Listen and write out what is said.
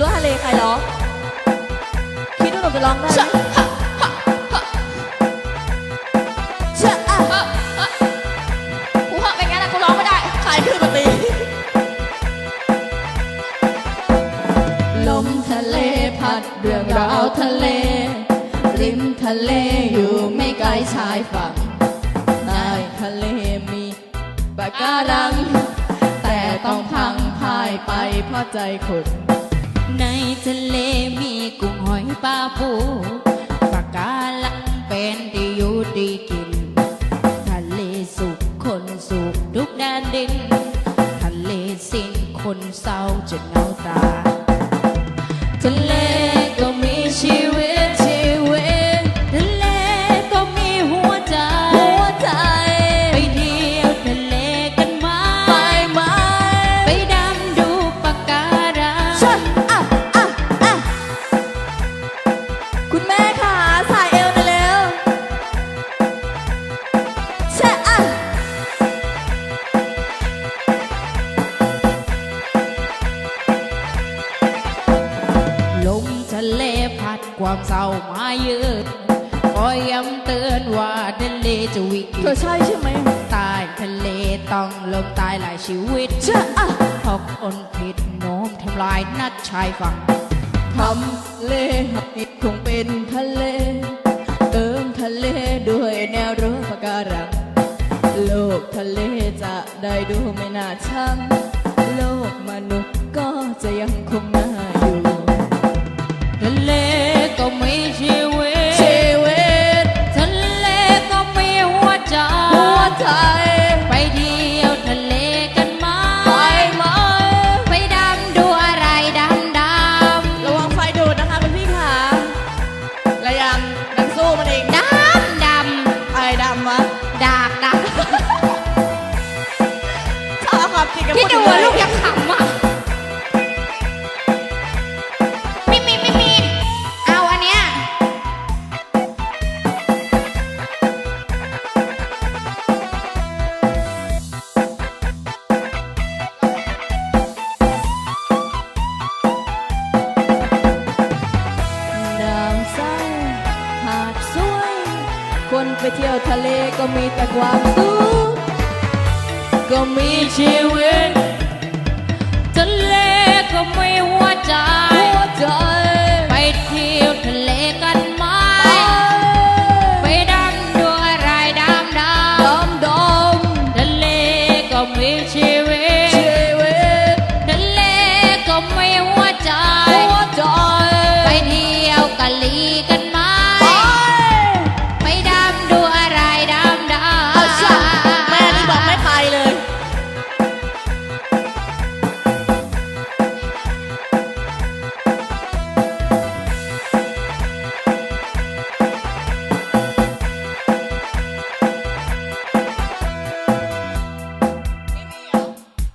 รู้ทะเลใครร้อง คิดว่าหนูจะร้องได้ไหมเชื่ออะเออเออกูเหอะเป็นไงล่ะกูร้องไม่ได้ใครคือมาตีลมทะเลพัดเรื่องราวทะเล ริมทะเลอยู่ไม่ไกลชายฝั่งใต้ทะเลมีปะการัง แต่ต้องพังพายไปเพราะใจคน ในทะเลมีกุ้งหอยปลาปูปาการังเป็นที่อยู่ดีกิน ทะเลสุขคนสุขทุกแดนดิน ทะเลสิ้นคนเศร้าจนเหงาตา ทะเละเลพัดความเศร้ามาเยือนก็ย้ำเตือนว่าทะเลจะวิกเธฤอตใช่ใช่ไหมใตายทะเลต้องลมตายหลายชีวิตเชื่ออะเพราะคนผิดโน้มทำลายนัดชายฝั่งทำเลหักติดคงเป็นทะเล เติมทะเลด้วยแนวรั้วปะการังโลกทะเลจะได้ดูไม่น่าช่างโลกมนุษย์ก็จะยังคงน่า คนไปเที่ยวทะเลก็มีแต่ความสุขก็มีชีวิตทะเลก็ไม่หัวใจ ไปเที่ยวทะเลกันไหมไปดำดูอะไรดำดำดำทะเลก็มีชีวิต